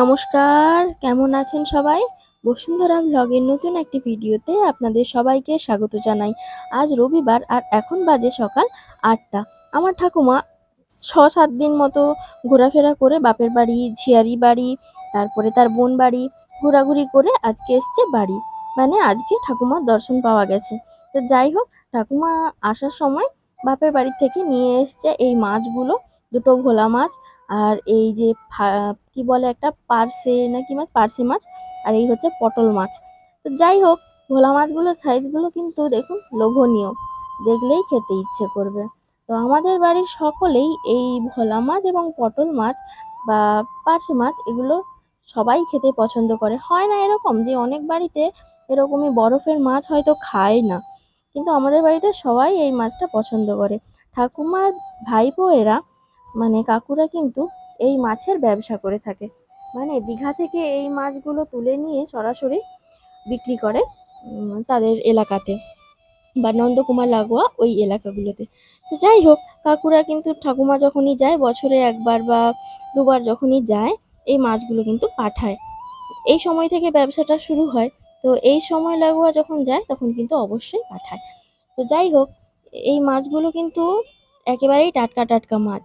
নমস্কার, কেমন আছেন সবাই? বসুন্ধরা ব্লগের নতুন একটি ভিডিওতে আপনাদের সবাইকে স্বাগত জানাই। আজ রবিবার আর এখন বাজে সকাল আটটা। আমার ঠাকুমা ছ সাত দিন মতো ঘোরাফেরা করে বাপের বাড়ি, ঝিয়ারি বাড়ি, তারপরে তার বোন বাড়ি ঘোরাঘুরি করে আজকে এসছে বাড়ি। মানে আজকে ঠাকুমার দর্শন পাওয়া গেছে। তো যাই হোক, ঠাকুমা আসার সময় বাপের বাড়ি থেকে নিয়ে এসছে এই মাছগুলো, দুটো ভোলা মাছ আর এই যে কি বলে একটা পার্সে না কি মাছ? পার্সে মাছ। আর এই হচ্ছে পটল মাছ। তো যাই হোক, ভোলা মাছগুলোর সাইজগুলো কিন্তু দেখুন লোভনীয়। দেখলেই খেতে ইচ্ছে করবে। তো আমাদের বাড়ির সকলেই এই ভোলা মাছ এবং পটল মাছ বা পার্সে মাছ, এগুলো সবাই খেতে পছন্দ করে। হয় না এরকম যে অনেক বাড়িতে এরকমই বরফের মাছ হয়তো খায় না। কিন্তু আমাদের বাড়িতে সবাই এই মাছটা পছন্দ করে। ঠাকুমার ভাইপো এরা মানে কাকুরা কিন্তু এই মাছের ব্যবসা করে থাকে। মানে দীঘা থেকে এই মাছগুলো তুলে নিয়ে সরাসরি বিক্রি করে তাদের এলাকাতে বা নন্দকুমার লাগোয়া ওই এলাকাগুলোতে। তো যাই হোক, কাকুরা কিন্তু ঠাকুমা যখনই যায়, বছরে একবার বা দুবার যখনই যায়, এই মাছগুলো কিন্তু পাঠায়। এই সময় থেকে ব্যবসাটা শুরু হয়। তো এই সময় লাগোয়া যখন যায়, তখন কিন্তু অবশ্যই পাঠায়। তো যাই হোক, এই মাছগুলো কিন্তু একেবারেই টাটকা টাটকা মাছ।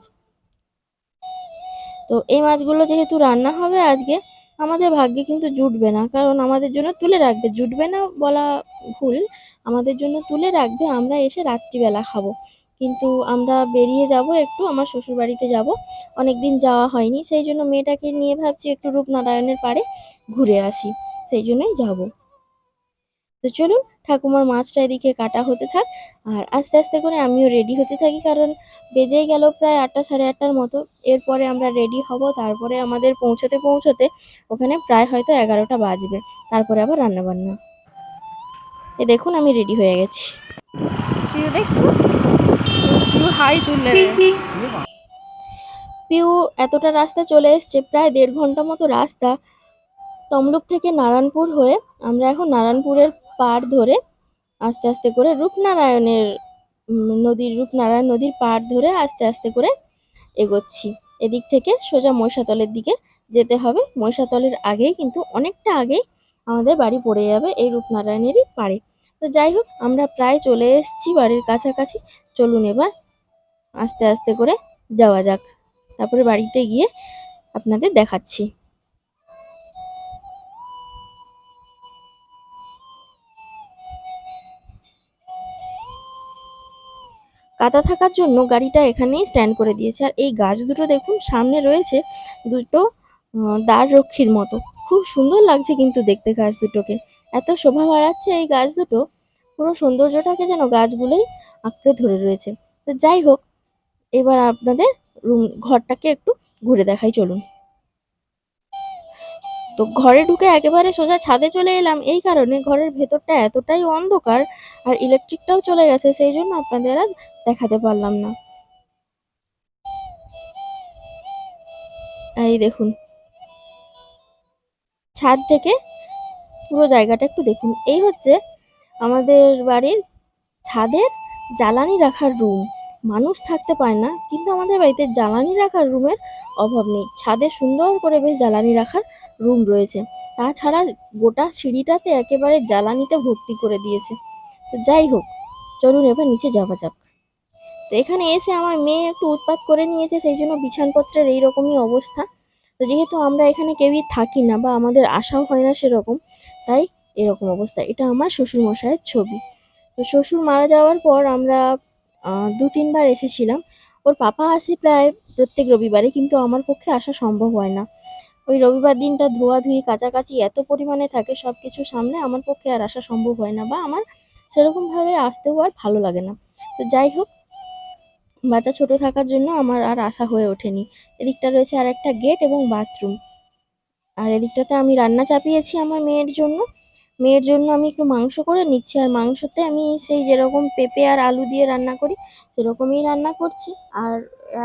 তো এই মাছগুলো যেহেতু রান্না হবে আজকে, আমাদের ভাগ্যে কিন্তু জুটবে না। কারণ আমাদের জন্য তুলে রাখবে। জুটবে না বলা ভুল। আমাদের জন্য তুলে রাখবে। আমরা এসে রাত্রিবেলা খাব। কিন্তু আমরা বেরিয়ে যাব একটু। আমার শ্বশুরবাড়িতে যাব। অনেক দিন যাওয়া হয়নি। সেই জন্য মেয়েটাকে নিয়ে ভাবছি একটু রূপনারায়ণের পাড়ে ঘুরে আসি। সেই জন্যই যাব। তো চলুন ঠাকুমার মাছটা এদিকে কাটা হতে থাক আর আস্তে আস্তে করে আমিও রেডি হতে থাকি কারণ বেজেই গেল প্রায় আটটা সাড়ে আটটার মতো। এরপরে আমরা রেডি হব তারপরে আমাদের পৌঁছতে পৌঁছতে ওখানে প্রায় হয়তো এগারোটা বাজবে। তারপরে আবার রান্নাবান্না। এ দেখুন আমি রেডি হয়ে গেছি। দেখছ? হাই তুললে। পিউ এতটা রাস্তা চলে এসছে প্রায় দেড় ঘণ্টা মতো রাস্তা। তমলুক থেকে নারায়ণপুর হয়ে আমরা এখন নারায়ণপুরের পাড় ধরে আস্তে আস্তে করে রূপনারায়ণের নদীর, রূপনারায়ণ নদীর পাড় ধরে আস্তে আস্তে করে এগোচ্ছি। এদিক থেকে সোজা মহিষাতলের দিকে যেতে হবে। মহিষাতলের আগেই কিন্তু অনেকটা আগেই আমাদের বাড়ি পড়ে যাবে এই রূপনারায়ণেরই পাড়ে। তো যাই হোক, আমরা প্রায় চলে এসেছি বাড়ির কাছাকাছি। চলুন এবার আস্তে আস্তে করে যাওয়া যাক। তারপরে বাড়িতে গিয়ে আপনাদের দেখাচ্ছি। কাদা থাকার জন্য গাড়িটা এখানেই স্ট্যান্ড করে দিয়েছে। আর এই গাছ দুটো দেখুন, সামনে রয়েছে দুটো দ্বার রক্ষীর মতো। খুব সুন্দর লাগছে কিন্তু দেখতে গাছ দুটোকে। এত শোভা বাড়াচ্ছে এই গাছ দুটো, পুরো সৌন্দর্যটাকে যেন গাছগুলোই আঁকড়ে ধরে রয়েছে। তো যাই হোক, এবার আপনাদের রুম, ঘরটাকে একটু ঘুরে দেখাই, চলুন। তো ঘরে ঢুকে একেবারে সোজা ছাদে চলে এলাম। এই কারণে ঘরের ভেতরটা এতটাই অন্ধকার আর ইলেকট্রিকটাও চলে গেছে, সেই জন্য আপনাদের আর দেখাতে পারলাম না। এই দেখুন। ছাদ থেকে পুরো জায়গাটা একটু দেখুন। এই হচ্ছে আমাদের বাড়ির ছাদের জ্বালানি রাখার রুম মানুষ থাকতে পায় না, কিন্তু আমাদের বাড়িতে জ্বালানি রাখার রুমের অভাব নেই। ছাদে সুন্দর করে বেশ জ্বালানি রাখার রুম রয়েছে। তাছাড়া গোটা সিঁড়িটাতে একেবারে জ্বালানিতে ভর্তি করে দিয়েছে। তো যাই হোক, চলুন এবার নিচে যাওয়া যাক। তো এখানে এসে আমার মেয়ে একটু উৎপাত করে নিয়েছে, সেই জন্য বিছানপত্রের এইরকমই অবস্থা। তো যেহেতু আমরা এখানে কেউই থাকি না বা আমাদের আশাও হয় না সেরকম, তাই এরকম অবস্থা। এটা আমার শ্বশুর মশাইয়ের ছবি। তো শ্বশুর মারা যাওয়ার পর আমরা দু তিনবার এসেছিলাম। ওর পাপা আসে প্রায় প্রত্যেক রবিবারে, কিন্তু আমার পক্ষে আসা সম্ভব হয় না। ওই রবিবার দিনটা ধোয়াধুয়ি, কাচাকাচি এত পরিমাণে থাকে সব কিছু সামনে আমার পক্ষে আর আসা সম্ভব হয় না বা আমার সেরকমভাবে আসতেও আর ভালো লাগে না। তো যাই হোক, বাচ্চা ছোট থাকার জন্য আমার আর আসা হয়ে ওঠেনি। এদিকটা রয়েছে আর একটা গেট এবং বাথরুম। আর এদিকটাতে আমি রান্না চাপিয়েছি আমার মেয়ের জন্য। মেয়ের জন্য আমি একটু মাংস করে নিচ্ছি, আর মাংসতে আমি সেই যেরকম পেঁপে আর আলু দিয়ে রান্না করি, সেরকমই রান্না করছি। আর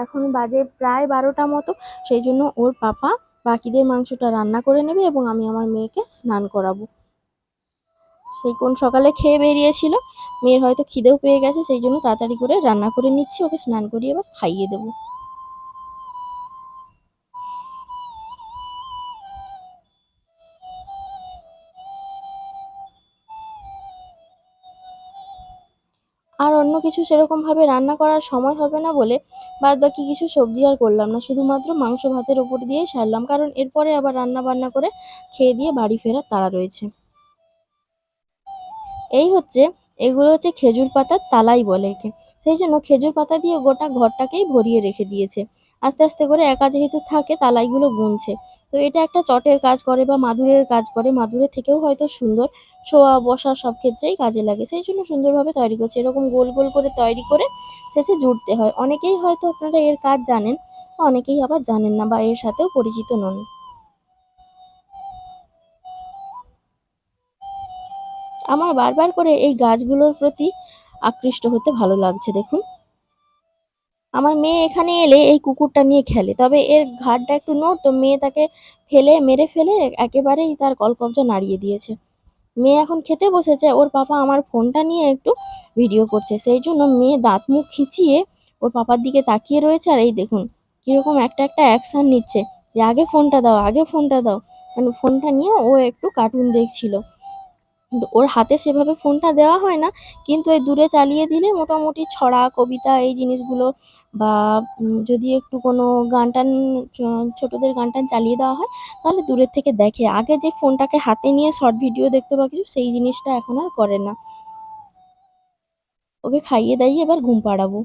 এখন বাজে প্রায় বারোটা মতো, সেই জন্য ওর পাপা বাকিদের মাংসটা রান্না করে নেবে এবং আমি আমার মেয়েকে স্নান করাবো। সেই কোন সকালে খেয়ে বেরিয়েছিল, মেয়ের হয়তো খিদেও পেয়ে গেছে, সেই জন্য তাড়াতাড়ি করে রান্না করে নিচ্ছি, ওকে স্নান করিয়ে এবার খাইয়ে দেবো। আর অন্য কিছু সেরকমভাবে রান্না করার সময় হবে না বলে বাদ বাকি কিছু সবজি আর করলাম না। শুধুমাত্র মাংস ভাতের ওপর দিয়েই সারলাম, কারণ এরপরে আবার রান্না বান্না করে খেয়ে দিয়ে বাড়ি ফেরার তারা রয়েছে। এই হচ্ছে এগুলো হচ্ছে খেজুর পাতার তালাই বলে একে। সেই জন্য খেজুর পাতা দিয়ে গোটা ঘরটাকেই ভরিয়ে রেখে দিয়েছে। আস্তে আস্তে করে একা যেহেতু থাকে, তালাইগুলো গুনছে। তো এটা একটা চটের কাজ করে বা মাদুরের কাজ করে। মাদুরের থেকেও হয়তো সুন্দর শোয়া, বসা সব ক্ষেত্রেই কাজে লাগে। সেই জন্য সুন্দরভাবে তৈরি করছে। এরকম গোল গোল করে তৈরি করে শেষে জুড়তে হয়। অনেকেই হয়তো আপনারা এর কাজ জানেন, অনেকেই আবার জানেন না বা এর সাথেও পরিচিত নন। আমার বারবার করে এই গাছগুলোর প্রতি আকৃষ্ট হতে ভালো লাগছে, দেখুন। আমার মেয়ে এখানে এলে এই কুকুরটা নিয়ে খেলে, তবে এর ঘাড়টা একটু নোট, তো মেয়ে তাকে ফেলে, মেরে ফেলে একেবারেই তার কলকবজা নাড়িয়ে দিয়েছে। মেয়ে এখন খেতে বসেছে, ওর পাপা আমার ফোনটা নিয়ে একটু ভিডিও করছে, সেই জন্য মেয়ে দাঁত মুখ খিচিয়ে ওর পাপার দিকে তাকিয়ে রয়েছে, আর এই দেখুন, কীরকম একটা একটা অ্যাকশান নিচ্ছে যে, আগে ফোনটা দাও, আগে ফোনটা দাও। মানে ফোনটা নিয়ে ও একটু কার্টুন দেখছিল। ওর হাতে সেভাবে ফোনটা দেওয়া হয় না, কিন্তু এই দূরে চালিয়ে দিলে মোটামুটি ছড়া, কবিতা এই জিনিসগুলো বা যদি একটু কোনো গান টান চ- ছোটদের গান টান চালিয়ে দেওয়া হয়, তাহলে দূরের থেকে দেখে। আগে যে ফোনটাকে হাতে নিয়ে শর্ট ভিডিও দেখতে বা কিছু, সেই জিনিসটা এখন আর করে না। ওকে খাইয়ে দাইয়ে এবার ঘুম পাড়াবো।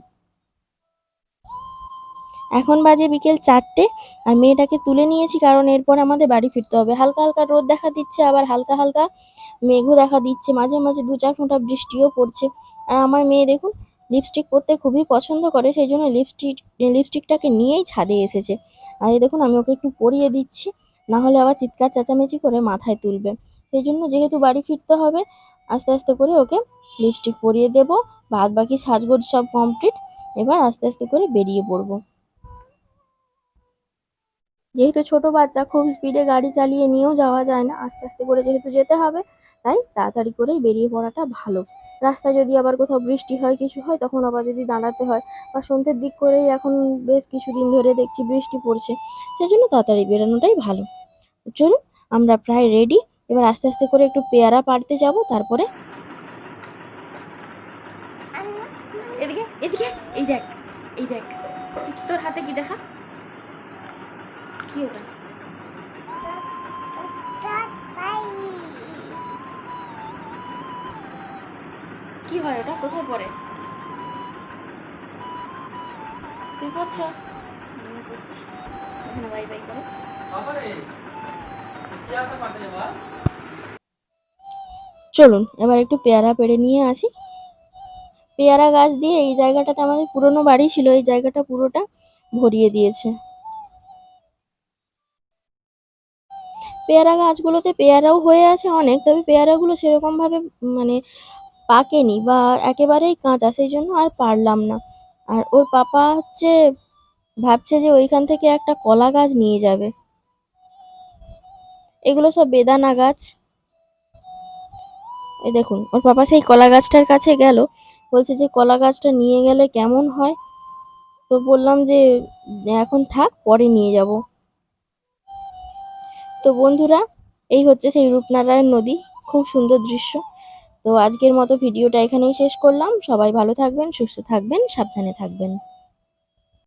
এখন বাজে বিকেল চারটে আর মেয়েটাকে তুলে নিয়েছি কারণ এরপর আমাদের বাড়ি ফিরতে হবে। হালকা হালকা রোদ দেখা দিচ্ছে, আবার হালকা হালকা মেঘও দেখা দিচ্ছে। মাঝে মাঝে দু চার ফোঁটা বৃষ্টিও পড়ছে। আর আমার মেয়ে দেখুন লিপস্টিক পরতে খুবই পছন্দ করে, সেই জন্য লিপস্টিক লিপস্টিকটাকে নিয়েই ছাদে এসেছে। আর এই দেখুন, আমি ওকে একটু পরিয়ে দিচ্ছি, না হলে আবার চিৎকার চেঁচামেচি করে মাথায় তুলবে। সেই জন্য যেহেতু বাড়ি ফিরতে হবে, আস্তে আস্তে করে ওকে লিপস্টিক পরিয়ে দেবো বাদ বাকি সাজগোজ সব কমপ্লিট এবার আস্তে আস্তে করে বেরিয়ে পড়ব। যেহেতু ছোট বাচ্চা, খুব স্পিডে গাড়ি চালিয়ে নিয়েও যাওয়া যায় না। আস্তে আস্তে করে যেহেতু যেতে হবে, তাই তাড়াতাড়ি করেই বেরিয়ে পড়াটা ভালো। রাস্তায় যদি আবার কোথাও বৃষ্টি হয়, কিছু হয়, তখন আবার যদি দাঁড়াতে হয় বা সন্ধ্যের দিক করেই এখন বেশ কিছুদিন ধরে দেখছি বৃষ্টি পড়ছে সেই জন্য তাড়াতাড়ি বেরোনোটাই ভালো। চলুন, আমরা প্রায় রেডি এবার আস্তে আস্তে করে একটু পেয়ারা পাড়তে যাব, তারপরে এদিকে এদিকে, এই দেখ এই দেখ। তোর হাতে কি দেখা? কি ওটা? কি হয় ওটা? কোথায় পড়ে? তুই পড়ছ? আমি পড়ছি। এখানে বাই বাই করো। চলুন এবার একটু পেয়ারা পেড়ে নিয়ে আসি। পেয়ারা গাছ দিয়ে এই জায়গাটাতে আমাদের পুরনো বাড়ি ছিল এই জায়গাটা পুরোটা ভরিয়ে দিয়েছে। পেয়ারা গাছগুলোতে পেয়ারাও হয়ে আছে অনেক, তবে পেয়ারাগুলো সেরকমভাবে মানে পাকেনি বা একেবারেই কাঁচা সেই জন্য আর পারলাম না। আর ওর পাপা হচ্ছে, ভাবছে যে ওইখান থেকে একটা কলা গাছ নিয়ে যাবে। এগুলো সব বেদানা গাছ। এই দেখুন, ওর পাপা সেই কলা গাছটার কাছে গেল, বলছে যে কলা গাছটা নিয়ে গেলে কেমন হয়? তো বললাম যে এখন থাক, পরে নিয়ে যাব। তো বন্ধুরা, এই হচ্ছে সেই রূপনারায়ণ নদী। খুব সুন্দর দৃশ্য। তো আজকের মতো ভিডিওটা এখানেই শেষ করলাম। সবাই ভালো থাকবেন, সুস্থ থাকবেন, সাবধানে থাকবেন।